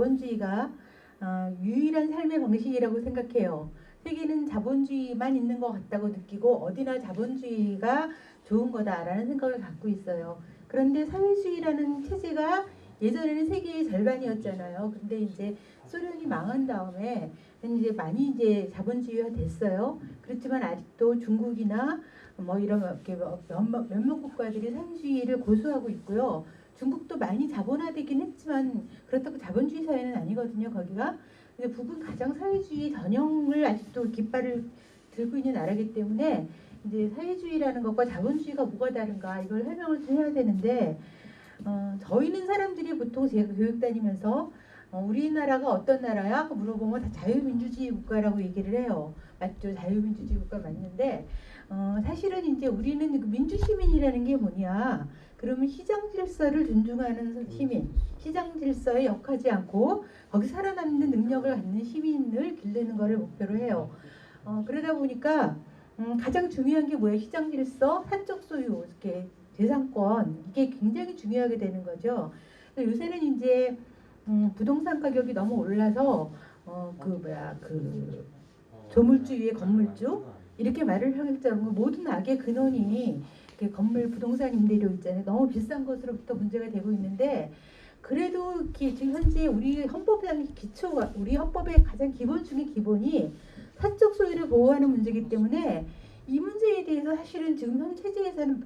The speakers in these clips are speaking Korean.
자본주의가 어, 유일한 삶의 방식이라고 생각해요. 세계는 자본주의만 있는 것 같다고 느끼고 어디나 자본주의가 좋은 거다라는 생각을 갖고 있어요. 그런데 사회주의라는 체제가 예전에는 세계의 절반이었잖아요. 근데 이제 소련이 망한 다음에 이제 많이 이제 자본주의화 됐어요. 그렇지만 아직도 중국이나 뭐 이런 몇몇 국가들이 사회주의를 고수하고 있고요. 중국도 많이 자본화되긴 했지만 그렇다고 자본주의 사회는 아니거든요. 거기가. 근데 북은 가장 사회주의 전형을 아직도 깃발을 들고 있는 나라이기 때문에 이제 사회주의라는 것과 자본주의가 뭐가 다른가 이걸 설명을 좀 해야 되는데 어, 저희는 사람들이 보통 제가 교육 다니면서 어, 우리나라가 어떤 나라야? 물어보면 다 자유민주주의 국가라고 얘기를 해요. 맞죠? 자유민주주의 국가 맞는데 어, 사실은 이제 우리는 그 민주시민이라는 게 뭐냐? 그러면 시장 질서를 존중하는 시민, 시장 질서에 역하지 않고 거기 살아남는 능력을 갖는 시민을 기르는 것을 목표로 해요. 어, 그러다 보니까 음, 가장 중요한 게 뭐예요? 시장 질서, 사적 소유, 이렇게 재산권 이게 굉장히 중요하게 되는 거죠. 요새는 이제 음, 부동산 가격이 너무 올라서 어, 그 뭐야 그 조물주 위에 건물주 이렇게 말을 할 정도 모든 악의 근원이 이렇게 건물 부동산 임대료 있잖아요. 너무 비싼 것으로부터 문제가 되고 있는데 그래도 지금 현재 우리 헌법상 기초가 우리 헌법의 가장 기본 중의 기본이 사적 소유를 보호하는 문제이기 때문에 이 문제에 대해서 사실은 지금 현 체제에서는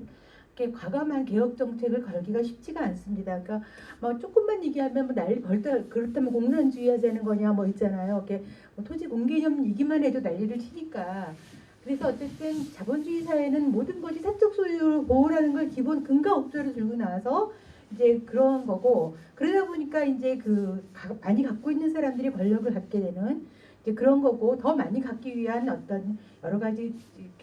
이렇게 과감한 개혁 정책을 걸기가 쉽지가 않습니다. 그러니까 뭐 조금만 얘기하면 뭐 난리 벌떡 그렇다면 공산주의 하자는 거냐 뭐 있잖아요. 이렇게 뭐 토지 공개념 얘기만 해도 난리를 치니까 그래서 어쨌든 자본주의 사회는 모든 것이 사적 소유 보호라는 걸 기본 근거 업소로 들고 나와서 이제 그런 거고 그러다 보니까 이제 그 많이 갖고 있는 사람들이 권력을 갖게 되는 이제 그런 거고 더 많이 갖기 위한 어떤 여러 가지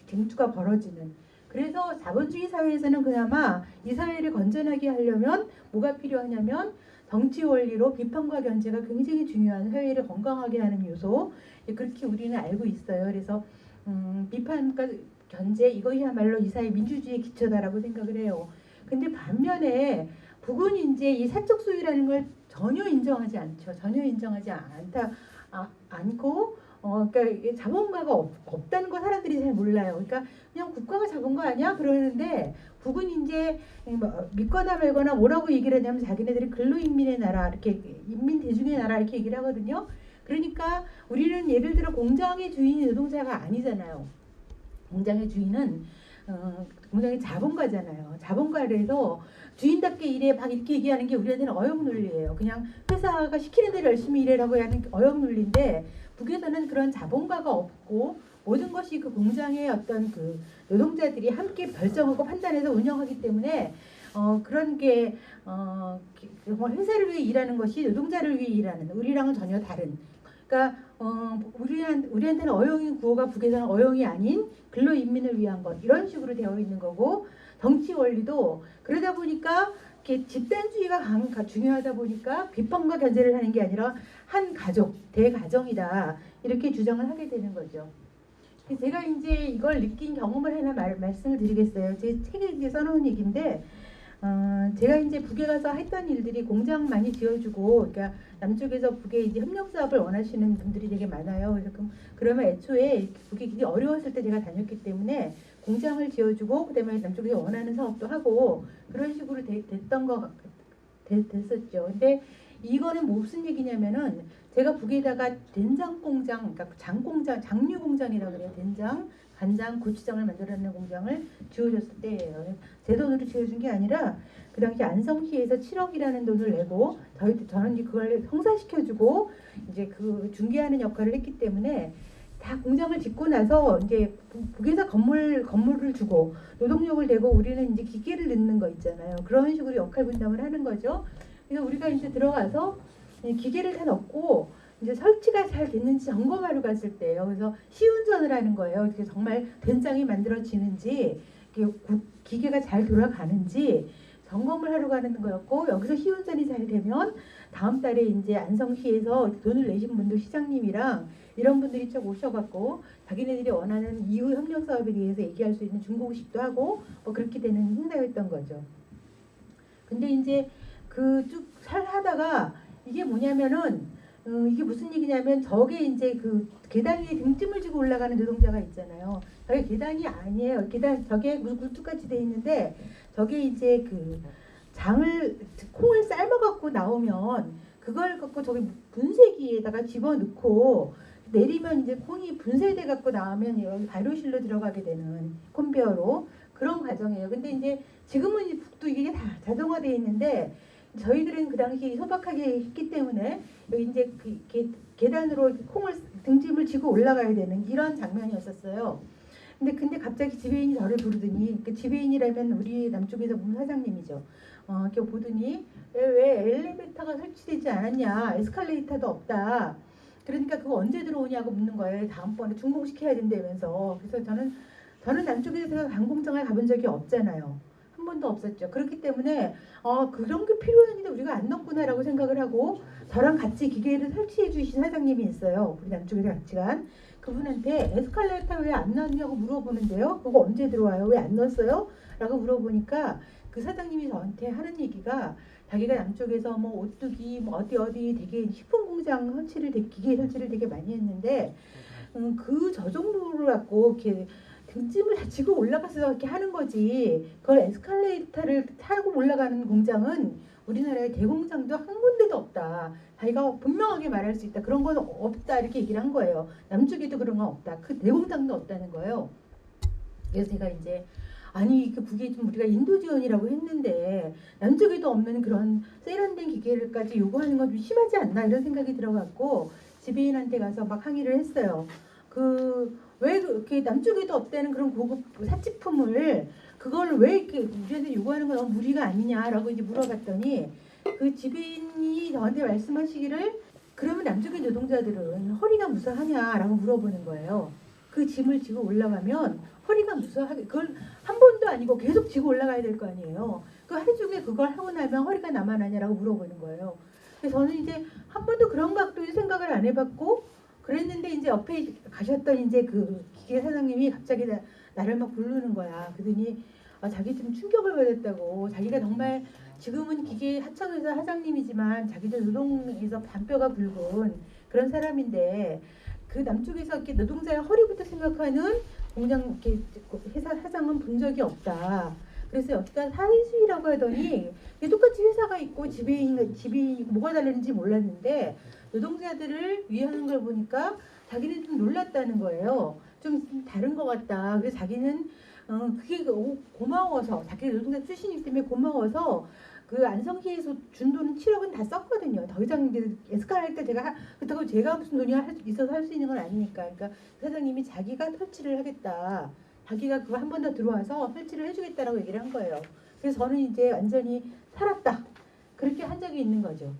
쟁투가 벌어지는 그래서 자본주의 사회에서는 그나마 이 사회를 건전하게 하려면 뭐가 필요하냐면 정치 원리로 비판과 견제가 굉장히 중요한 사회를 건강하게 하는 요소 그렇게 우리는 알고 있어요. 그래서 음, 비판과 견제 이것이야말로 이 사회 민주주의의 기초다라고 생각을 해요. 근데 반면에 북은 이제 이 사적 소유라는 걸 전혀 인정하지 않죠. 전혀 인정하지 않다 아, 않고 어, 그러니까 자본가가 없, 없다는 거 사람들이 잘 몰라요. 그러니까 그냥 국가가 거 아니야? 그러는데 북은 이제 뭐 믿거나 말거나 뭐라고 얘기를 하냐면 자기네들이 근로인민의 나라 이렇게 인민 대중의 나라 이렇게 얘기를 하거든요. 그러니까 우리는 예를 들어 공장의 주인이 노동자가 아니잖아요. 공장의 주인은 어, 공장의 자본가잖아요. 자본가래서 주인답게 일해 막 이렇게 얘기하는 게 우리한테는 어용 논리예요. 그냥 회사가 시키는 대로 열심히 일해라고 하는 어용 논리인데 북에서는 그런 자본가가 없고 모든 것이 그 공장의 어떤 그 노동자들이 함께 결정하고 판단해서 운영하기 때문에 어 그런 게 어, 뭐 회사를 위해 일하는 것이 노동자를 위해 일하는 우리랑은 전혀 다른 그러니까 어, 우리한, 우리한테는 어용인 구호가 북에서는 어용이 아닌 근로인민을 위한 것 이런 식으로 되어 있는 거고 정치 원리도 그러다 보니까 이렇게 집단주의가 강, 중요하다 보니까 비판과 견제를 하는 게 아니라 한 가족 대가정이다 이렇게 주장을 하게 되는 거죠. 제가 이제 이걸 느낀 경험을 하나 말, 말씀을 드리겠어요. 제 책에 써놓은 얘기인데 어, 제가 이제 북에 가서 했던 일들이 공장 많이 지어주고, 그러니까 남쪽에서 북에 이제 협력 사업을 원하시는 분들이 되게 많아요. 그래서 그럼 그러면 애초에 북이 굉장히 어려웠을 때 제가 다녔기 때문에 공장을 지어주고, 그다음에 남쪽에서 원하는 사업도 하고 그런 식으로 되, 됐던 거 됐, 됐었죠. 근데 이거는 무슨 얘기냐면은 제가 북에다가 된장 공장, 그러니까 장 공장, 장류 공장이라고 그래요. 된장, 간장, 고추장을 만들어내는 공장을 지어줬을 때예요. 제 돈으로 지어준 게 아니라 그 당시 안성시에서 7억이라는 돈을 내고 저희 저는 이제 그걸 성사시켜주고 이제 그 중개하는 역할을 했기 때문에 다 공장을 짓고 나서 이제 북에서 건물 건물을 주고 노동력을 대고 우리는 이제 기계를 넣는 거 있잖아요. 그런 식으로 역할 분담을 하는 거죠. 그래서 우리가 이제 들어가서 기계를 다 넣고 이제 설치가 잘 됐는지 점검하러 갔을 때예요. 그래서 시운전을 하는 거예요. 이게 정말 된장이 만들어지는지 기계가 잘 돌아가는지 점검을 하러 가는 거였고 여기서 시운전이 잘 되면 다음 달에 이제 안성시에서 돈을 내신 분들 시장님이랑 이런 분들이 쭉 오셔갖고 자기네들이 원하는 이후 협력 사업에 대해서 얘기할 수 있는 중고식도 하고 뭐 그렇게 되는 행사였던 거죠. 근데 이제 그 쭉 살하다가 이게 뭐냐면은 어, 이게 무슨 얘기냐면 저게 이제 그 계단 위에 등짐을 지고 올라가는 노동자가 있잖아요. 저게 계단이 아니에요. 계단 저게 굴뚝같이 돼 있는데 저게 이제 그 장을 콩을 삶아 갖고 나오면 그걸 갖고 저기 분쇄기에다가 집어넣고 내리면 이제 콩이 분쇄돼 갖고 나오면 여기 발효실로 들어가게 되는 콘베어로 그런 과정이에요. 근데 이제 지금은 이 북도 이게 다 자동화돼 있는데 저희들은 그 당시 소박하게 했기 때문에 이제 그 계, 계단으로 콩을 등짐을 지고 올라가야 되는 이런 장면이었었어요. 근데 근데 갑자기 지배인이 저를 부르더니 그 지배인이라면 우리 남쪽에서 보면 사장님이죠. 어, 이렇게 보더니 왜, 왜 엘리베이터가 설치되지 않았냐? 에스컬레이터도 없다. 그러니까 그거 언제 들어오냐고 묻는 거예요. 다음번에 준공시켜야 된다면서. 그래서 저는 저는 남쪽에서 관공장을 가본 적이 없잖아요. 한 번도 없었죠. 그렇기 때문에 어, 그런 게 필요했는데 우리가 안 넣구나라고 생각을 하고 저랑 같이 기계를 설치해 주신 사장님이 있어요. 우리 남쪽에서 같이 간 그분한테 에스컬레이터 왜 안 넣었냐고 물어보는데요. 그거 언제 들어와요? 왜 안 넣었어요? 라고 물어보니까 그 사장님이 저한테 하는 얘기가 자기가 남쪽에서 뭐 오뚜기 뭐 어디 어디 되게 식품 공장 설치를 되게 기계 설치를 되게 많이 했는데 음, 그 저 정도를 갖고 이렇게 등짐을 다 지고 올라가서 이렇게 하는 거지 그걸 에스컬레이터를 타고 올라가는 공장은 우리나라에 대공장도 한 군데도 없다. 자기가 분명하게 말할 수 있다. 그런 건 없다 이렇게 얘기를 한 거예요. 남쪽에도 그런 건 없다. 그 대공장도 없다는 거예요. 그래서 제가 이제 아니 그 그게 좀 우리가 인도 지원이라고 했는데 남쪽에도 없는 그런 세련된 기계를까지 요구하는 건 좀 심하지 않나 이런 생각이 들어갖고 지배인한테 가서 막 항의를 했어요. 그왜 이렇게 남쪽에도 없다는 그런 고급 사치품을 그걸 왜 이렇게 우리한테 요구하는 건 너무 무리가 아니냐라고 이제 물어봤더니 그 지배인이 저한테 말씀하시기를 그러면 남쪽의 노동자들은 허리가 무사하냐라고 물어보는 거예요. 그 짐을 지고 올라가면 허리가 무사하게 그걸 한 번도 아니고 계속 지고 올라가야 될 거 아니에요. 그 하루 종일 그걸 하고 나면 허리가 남아나냐라고 물어보는 거예요. 그래서 저는 이제 한 번도 그런 각도의 생각을 안 해봤고 그랬는데 이제 옆에 가셨던 이제 그 기계 사장님이 갑자기 나, 나를 막 부르는 거야. 그러더니 아, 자기 좀 충격을 받았다고 자기가 정말 지금은 기계 하청회사 사장님이지만 자기들 노동에서 반뼈가 굵은 그런 사람인데 그 남쪽에서 이렇게 노동자의 허리부터 생각하는 공장 이렇게 회사 사장은 본 적이 없다. 그래서 여기가 사회주의라고 하더니 똑같이 회사가 있고 지배인 있고 뭐가 다른지 몰랐는데 노동자들을 위하는 걸 보니까 자기는 좀 놀랐다는 거예요. 좀 다른 것 같다. 그래서 자기는 어, 그게 고- 고마워서 자기 노동자 출신이기 때문에 고마워서 그 안성시에서 준 돈은 7억은 다 썼거든요. 더 이상 이제 에스컬레이터 제가 하- 그렇다고 제가 무슨 돈이 할 수- 있어서 할 수 있는 건 아니니까. 그러니까 사장님이 자기가 설치를 하겠다. 자기가 그거 한 번 더 들어와서 설치를 해주겠다라고 얘기를 한 거예요. 그래서 저는 이제 완전히 살았다. 그렇게 한 적이 있는 거죠.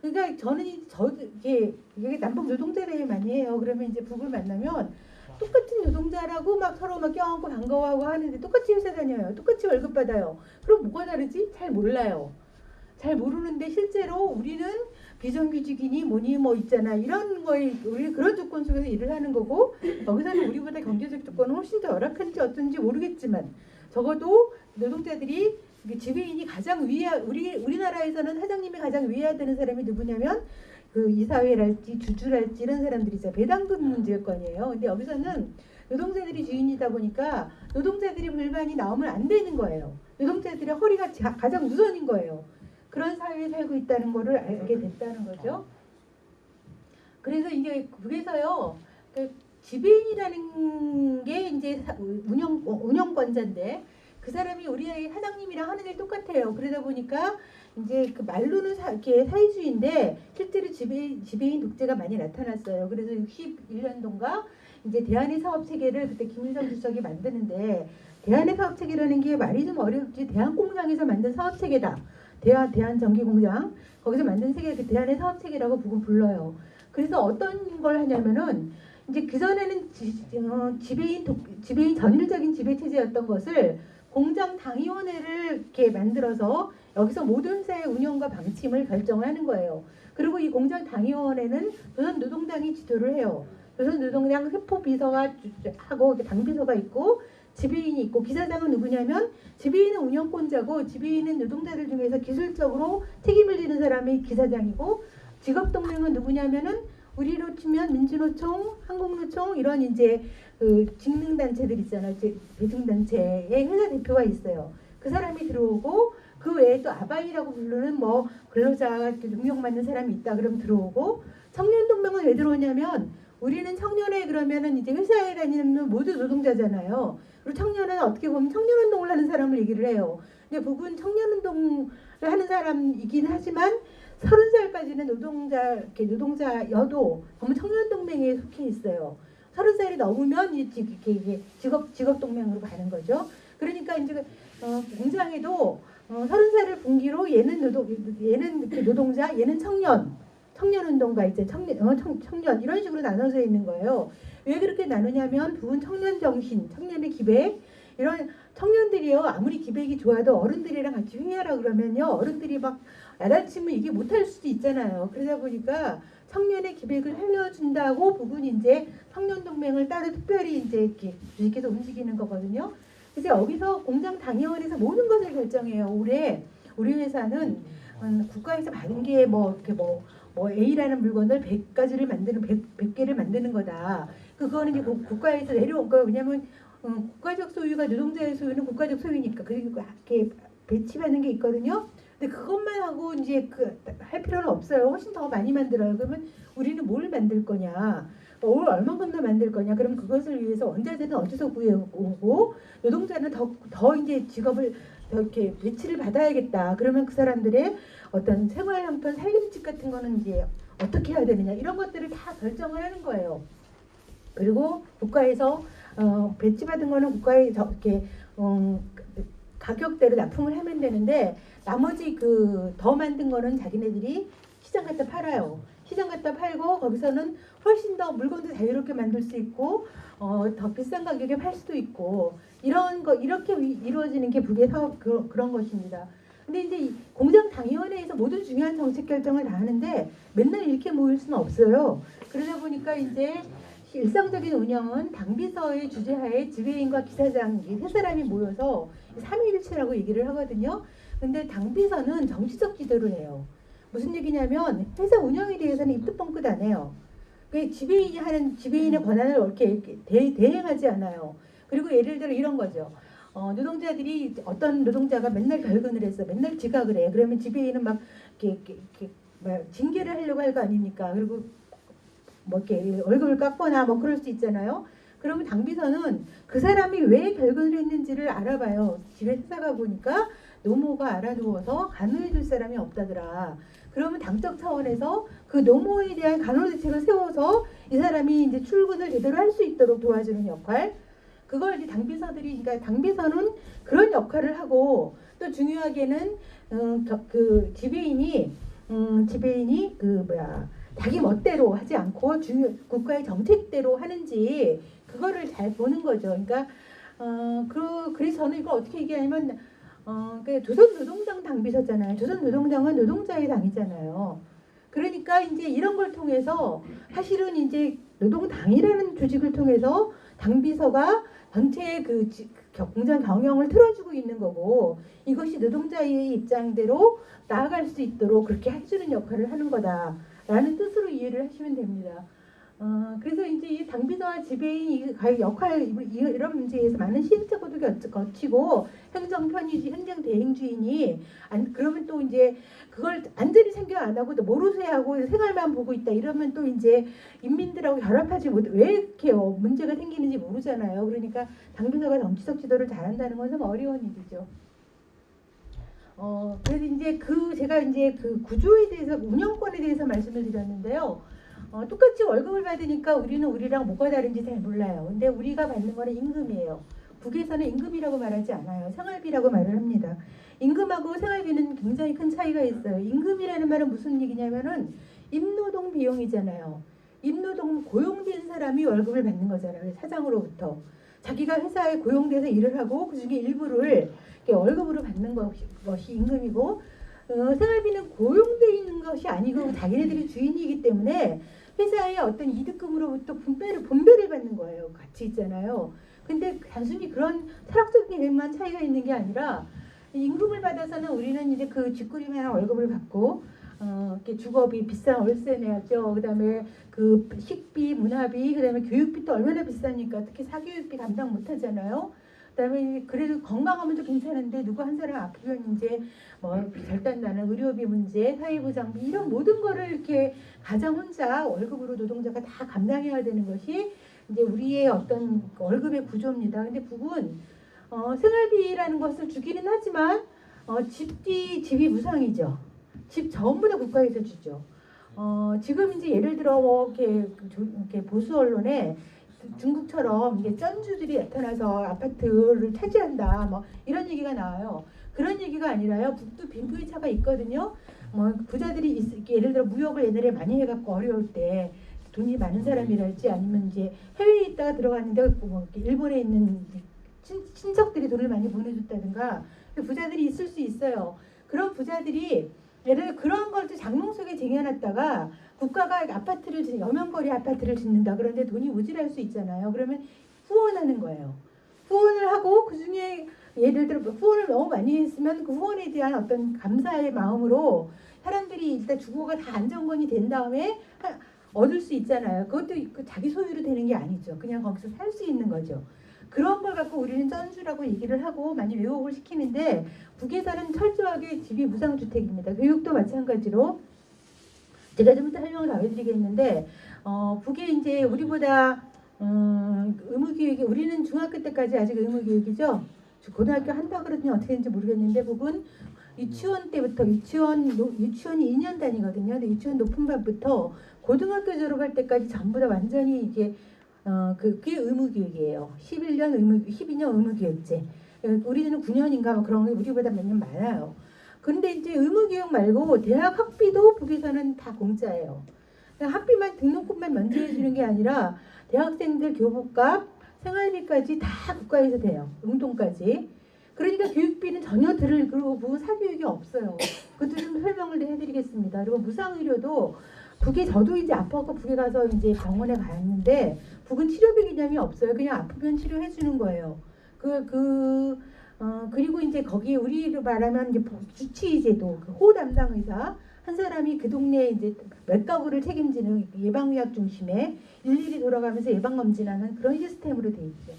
그러니까 저는 이- 저 이게 이게 남북 노동자 대회 많이 해요. 그러면 이제 북을 만나면 똑같은 노동자라고 막 서로 막 껴안고 반가워하고 하는데 똑같이 회사 다녀요. 똑같이 월급 받아요. 그럼 뭐가 다르지? 잘 몰라요. 잘 모르는데 실제로 우리는 비정규직이니 뭐니 뭐 있잖아 이런 거에 우리 그런 조건 속에서 일을 하는 거고 여기서는 우리보다 경제적 조건은 훨씬 더 열악한지 어떤지 모르겠지만 적어도 노동자들이 지배인이 가장 위에 우리 우리나라에서는 사장님이 가장 위해야 되는 사람이 누구냐면 그 이사회랄지 주주랄지 이런 사람들이 죠 배당금 문제일 거 아니에요. 근데 여기서는 노동자들이 주인이다 보니까 노동자들이 불만이 나오면 안 되는 거예요. 노동자들의 허리가 자- 가장 우선인 거예요. 그런 사회에 살고 있다는 거를 알게 됐다는 거죠. 그래서 이게 그래서요. 그 지배인이라는 게 이제 사- 운영 운영권자인데 그 사람이 우리 사장님이랑 하는 일 똑같아요. 그러다 보니까 이제 그 말로는 사, 이렇게 사회주의인데 실제로 지배, 지배인 독재가 많이 나타났어요. 그래서 61년도인가 이제 대한의 사업 체계를 그때 김일성 주석이 만드는데 대한의 사업 체계라는 게 말이 좀 어렵지 대한 공장에서 만든 사업 체계다. 대한 대한 전기 공장 거기서 만든 세계 그 대한의 사업 체계라고 보고 불러요. 그래서 어떤 걸 하냐면은 이제 그 전에는 어, 지배인 독, 지배인 전일적인 지배 체제였던 것을 공장 당위원회를 이렇게 만들어서 여기서 모든 사의 운영과 방침을 결정하는 거예요. 그리고 이 공장 당위원회는 조선 노동당이 지도를 해요. 조선 노동당 회포 비서가 주- 하고 당 비서가 있고 지배인이 있고 기사장은 누구냐면 지배인은 운영권자고 지배인은 노동자들 중에서 기술적으로 책임을 지는 사람이 기사장이고 직업동맹은 누구냐면은 우리로 치면 민주노총, 한국노총 이런 이제 그 직능단체들 있잖아요. 제- 대중단체의 회사 대표가 있어요. 그 사람이 들어오고 그 외에 또 아바이라고 부르는 뭐 근로자 맞는 사람이 있다 그러면 들어오고 청년동맹은 왜 들어오냐면 우리는 청년회 그러면은 이제 회사에 다니는 모두 노동자잖아요. 그리고 청년은 어떻게 보면 청년운동을 하는 사람을 얘기를 해요. 근데 북은 청년운동을 하는 사람이긴 하지만 서른 살까지는 노동자 노동자여도 너무 청년동맹에 속해 있어요. 서른 살이 넘으면 이게 직업 직업 동맹으로 가는 거죠. 그러니까 이제 어, 공장에도 어, 서른 살을 분기로 얘는 노동 얘는 노동자 얘는 청년 청년 운동가 이제 청년 어, 청, 청년 이런 식으로 나눠져 있는 거예요. 왜 그렇게 나누냐면 부분 청년 정신, 청년의 기백 이런 청년들이요 아무리 기백이 좋아도 어른들이랑 같이 회의하라 그러면요 어른들이 막 야단치면 이게 못할 수도 있잖아요. 그러다 보니까 청년의 기백을 살려준다고 부분이 이제 청년 동맹을 따로 특별히 이제 이렇게 주식해서 움직이는 거거든요. 그래서 여기서 공장 당위원회에서 모든 것을 결정해요. 올해 우리 회사는 음, 국가에서 받은 게 뭐 이렇게 뭐, 뭐 A라는 물건을 100가지를 만드는 100, 100개를 만드는 거다. 그거는 이제 국- 국가에서 내려온 거예요. 왜냐면 음, 국가적 소유가 노동자의 소유는 국가적 소유니까 그리고 이렇게 배치받는 게 있거든요. 근데 그것만 하고 이제 그 할 필요는 없어요. 훨씬 더 많이 만들어요. 그러면 우리는 뭘 만들 거냐? 올 얼마큼 더 만들 거냐? 그럼 그것을 위해서 원자재는 어디서 구해오고 노동자는 더 더 이제 직업을 더 이렇게 배치를 받아야겠다. 그러면 그 사람들의 어떤 생활 형편 살림집 같은 거는 이제 어떻게 해야 되느냐 이런 것들을 다 결정을 하는 거예요. 그리고 국가에서 어, 배치받은 거는 국가에 저, 이렇게 음, 가격대로 납품을 하면 되는데 나머지 그 더 만든 거는 자기네들이 시장 갖다 팔아요. 시장 갖다 팔고 거기서는 훨씬 더 물건도 자유롭게 만들 수 있고 어, 더 비싼 가격에 팔 수도 있고 이런 거 이렇게 위- 이루어지는 게 북의 사업 그, 그런 것입니다. 근데 이제 이 공장 당위원회에서 모든 중요한 정책 결정을 다 하는데 맨날 이렇게 모일 수는 없어요. 그러다 보니까 이제 일상적인 운영은 당비서의 주재하에 지배인과 기사장 이 세 사람이 모여서 삼위일체라고 얘기를 하거든요. 근데 당비서는 정치적 지도를 해요. 무슨 얘기냐면 회사 운영에 대해서는 입도 뻥끗 안 해요. 그 지배인이 하는 지배인의 권한을 이렇게, 대, 대행하지 않아요. 그리고 예를 들어 이런 거죠. 어, 노동자들이 어떤 노동자가 맨날 결근을 했어, 맨날 지각을 해. 그러면 지배인은 막 이렇게, 이렇게, 이렇게 뭐 징계를 하려고 할 거 아닙니까? 그리고 뭐 이렇게 얼굴을 깎거나 뭐 그럴 수 있잖아요. 그러면 당비서는 그 사람이 왜 결근을 했는지를 알아봐요. 집에 회사가 보니까 노모가 알아두어서 간호해 줄 사람이 없다더라. 그러면 당적 차원에서 그 노모에 대한 간호 대책을 세워서 이 사람이 이제 출근을 제대로 할 수 있도록 도와주는 역할. 그걸 이제 당비서들이 그러니까 당비서는 그런 역할을 하고 또 중요하게는 음, 겨- 그 지배인이 음, 지배인이 그 뭐야 자기 멋대로 하지 않고 중요 국가의 정책대로 하는지 그거를 잘 보는 거죠. 그러니까 어, 그 그래서 저는 이거 어떻게 얘기하냐면 어, 그 조선 노동당 당비서잖아요. 조선 노동당은 노동자의 당이잖아요. 그러니까 이제 이런 걸 통해서 사실은 이제 노동당이라는 조직을 통해서 당비서가 전체의 그 공장 경영을 틀어주고 있는 거고 이것이 노동자의 입장대로 나아갈 수 있도록 그렇게 해주는 역할을 하는 거다 라는 뜻으로 이해를 하시면 됩니다. 어, 그래서 이제 이 당비서와 지배인 이 가- 역할 이런 문제에서 많은 시행착오도 겨- 거치고 행정 편의주 행정 대행주의니 안 그러면 또 이제 그걸 완전히 생각 안 하고 또 모르쇠하고 생활만 보고 있다 이러면 또 이제 인민들하고 결합하지 못 왜 이렇게 어, 문제가 생기는지 모르잖아요. 그러니까 당비서가 정치적 지도를 잘한다는 것은 어려운 일이죠. 어 그래서 이제 그 제가 이제 그 구조에 대해서 운영권에 대해서 말씀을 드렸는데요. 어, 똑같이 월급을 받으니까 우리는 우리랑 뭐가 다른지 잘 몰라요. 근데 우리가 받는 거는 임금이에요. 북에서는 임금이라고 말하지 않아요. 생활비라고 말을 합니다. 임금하고 생활비는 굉장히 큰 차이가 있어요. 임금이라는 말은 무슨 얘기냐면은 임노동 비용이잖아요. 임노동 고용된 사람이 월급을 받는 거잖아요. 사장으로부터 자기가 회사에 고용돼서 일을 하고 그 중에 일부를 월급으로 받는 것이, 임금이고 어, 생활비는 고용돼 있는 것이 아니고 자기네들이 주인이기 때문에 회사의 어떤 이득금으로부터 분배를 분배를 받는 거예요. 같이 있잖아요. 근데 단순히 그런 철학적인 일만 차이가 있는 게 아니라 임금을 받아서는 우리는 이제 그 쥐꼬리만한 월급을 받고 어, 이렇게 주거비 비싼 월세 내야죠. 그다음에 그 식비, 문화비, 그다음에 교육비도 얼마나 비싸니까 특히 사교육비 감당 못 하잖아요. 그다음에 그래도 건강하면 좀 괜찮은데 누구 한 사람 아프면 이제 뭐 절단 나는 의료비 문제, 사회보장비 이런 모든 거를 이렇게 가장 혼자 월급으로 노동자가 다 감당해야 되는 것이 이제 우리의 어떤 월급의 구조입니다. 근데 북은 어, 생활비라는 것을 주기는 하지만 어, 집이 집이 무상이죠. 집 전부 다 국가에서 주죠. 어, 지금 이제 예를 들어 뭐 이렇게, 조- 이렇게 보수 언론에 중국처럼 이게 쩐주들이 나타나서 아파트를 차지한다 뭐 이런 얘기가 나와요. 그런 얘기가 아니라요. 북도 빈부의 차가 있거든요. 뭐 부자들이 있, 예를 들어 무역을 옛날에 많이 해갖고 어려울 때 돈이 많은 사람이랄지 아니면 이제 해외에 있다가 들어갔는데 뭐 일본에 있는 친, 친척들이 돈을 많이 보내줬다든가 부자들이 있을 수 있어요. 그런 부자들이 예를 들어 그런 걸 장롱 속에 쟁여놨다가 국가가 아파트를 짓- 여명거리 아파트를 짓는다 그런데 돈이 모자랄 수 있잖아요. 그러면 후원하는 거예요. 후원을 하고 그 중에 예를 들어 후원을 너무 많이 했으면 그 후원에 대한 어떤 감사의 마음으로 사람들이 일단 주거가 다 안정권이 된 다음에 하- 얻을 수 있잖아요. 그것도 그 자기 소유로 되는 게 아니죠. 그냥 거기서 살 수 있는 거죠. 그런 걸 갖고 우리는 쩐주라고 얘기를 하고 많이 왜곡을 시키는데 북에서는 철저하게 집이 무상주택입니다. 교육도 마찬가지로 제가 좀 이따 설명을 더 해드리겠는데 어, 북에 이제 우리보다 음, 의무교육이 우리는 중학교 때까지 아직 의무교육이죠. 고등학교 한다 그러더니 어떻게 되는지 모르겠는데 북은 유치원 때부터 유치원 노- 유치원이 2년 단위거든요. 근데 유치원 높은 반부터 고등학교 졸업할 때까지 전부 다 완전히 이게 어, 그, 그게 의무교육이에요. 11년 의무 12년 의무교육제. 우리는 9년인가 뭐 그런 게 우리보다 몇 년 많아요. 근데 이제 의무교육 말고 대학 학비도 북에서는 다 공짜예요. 학비만 등록금만 면제해 주는 게 아니라 대학생들 교복값, 생활비까지 다 국가에서 돼요. 용돈까지. 그러니까 교육비는 전혀 들을 그리고 사교육이 없어요. 그것도 좀 설명을 해드리겠습니다. 그리고 무상의료도 북에 저도 이제 아파서 북에 가서 이제 병원에 갔는데 북은 치료비 개념이 없어요. 그냥 아프면 치료해 주는 거예요. 그, 그, 어, 그리고 이제 거기 우리로 말하면 이제 주치의제도, 그 호 담당 의사, 한 사람이 그 동네에 이제 몇 가구를 책임지는 예방의학 중심에 일일이 돌아가면서 예방검진하는 그런 시스템으로 돼 있죠.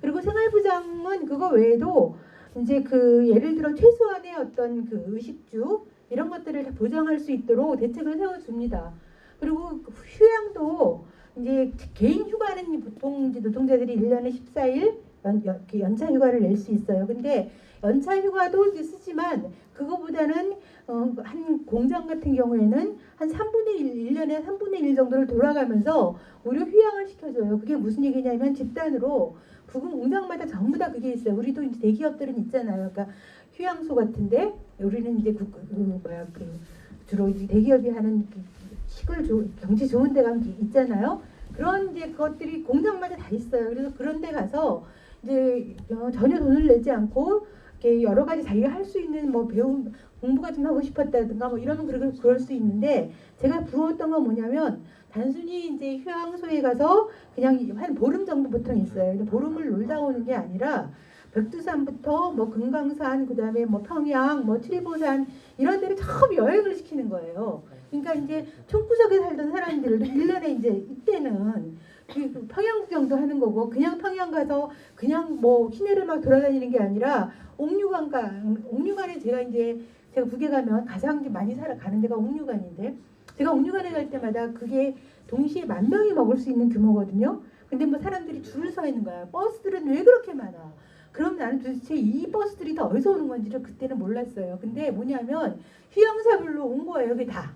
그리고 생활부장은 그거 외에도 이제 그 예를 들어 최소한의 어떤 그 의식주 이런 것들을 다 보장할 수 있도록 대책을 세워줍니다. 그리고 그 휴양도 이제 개인 휴가는 보통 이제 노동자들이 1년에 14일 연, 연, 이렇게 연차 휴가를 낼 수 있어요. 근데 연차 휴가도 쓰지만 그거보다는 어, 한 공장 같은 경우에는 한 3분의 1, 1년에 3분의 1 정도를 돌아가면서 오히려 휴양을 시켜줘요. 그게 무슨 얘기냐면 집단으로 부근 공장마다 전부 다 그게 있어요. 우리도 이제 대기업들은 있잖아요. 그러니까 휴양소 같은데 우리는 이제 국, 그 뭐야 그 주로 이제 대기업이 하는 그 시골 조, 경치 좋은 데 가면 있잖아요. 그런 이제 것들이 공장마다 다 있어요. 그래서 그런 데 가서 이제 어, 전혀 돈을 내지 않고 이렇게 여러 가지 자기가 할 수 있는 뭐 배움 공부가 좀 하고 싶었다든가 뭐 이러면 그럴, 그럴 수 있는데 제가 부러웠던 건 뭐냐면 단순히 이제 휴양소에 가서 그냥 한 보름 정도 보통 있어요. 보름을 놀다 오는 게 아니라 백두산부터 뭐 금강산 그다음에 뭐 평양 뭐 칠보산 이런 데를 처음 여행을 시키는 거예요. 그러니까 이제 총구석에 살던 사람들도 1년에 이제 이때는 그 평양 구경도 하는 거고 그냥 평양 가서 그냥 뭐 시내를 막 돌아다니는 게 아니라 옥류관가 옥류관에 제가 이제 제가 북에 가면 가장 많이 살아 가는 데가 옥류관인데 제가 옥류관에 갈 때마다 그게 동시에 만 명이 먹을 수 있는 규모거든요. 근데 뭐 사람들이 줄을 서 있는 거야. 버스들은 왜 그렇게 많아? 그럼 나는 도대체 이 버스들이 다 어디서 오는 건지를 그때는 몰랐어요. 근데 뭐냐면 휴양사별로 온 거예요. 그게 다.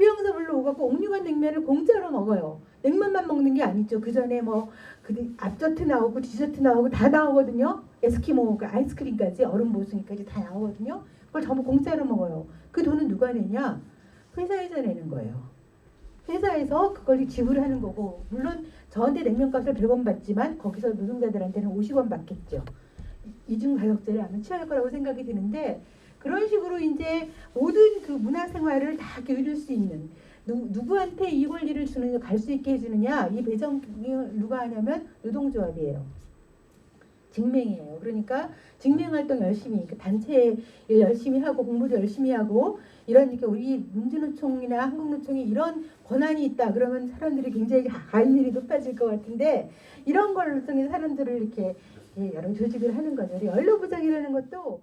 휴양사별로 오갖고 옥류관 냉면을 공짜로 먹어요. 냉면만 먹는 게 아니죠. 그 전에 뭐 그 앞저트 나오고 디저트 나오고 다 나오거든요. 에스키모 그 아이스크림까지 얼음 보숭이까지 다 나오거든요. 그걸 전부 공짜로 먹어요. 그 돈은 누가 내냐? 회사에서 내는 거예요. 회사에서 그걸 지불하는 거고 물론 저한테 냉면값을 100원 받지만 거기서 노동자들한테는 50원 받겠죠. 이중 가격제를 아마 취할 거라고 생각이 드는데 그런 식으로 이제 모든 그 문화 생활을 다 기울일 수 있는 누, 누구한테 이 권리를 주느냐 갈 수 있게 해주느냐 이 배정을 누가 하냐면 노동조합이에요. 증명이에요. 그러니까 증명 활동 열심히 그 단체 일 열심히 하고 공부도 열심히 하고 이런 이렇게 우리 민주노총이나 한국노총이 이런 권한이 있다 그러면 사람들이 굉장히 가인율이 높아질 것 같은데 이런 걸 통해 사람들을 이렇게 예, 여러 조직을 하는 거죠. 우리 언론부장이라는 것도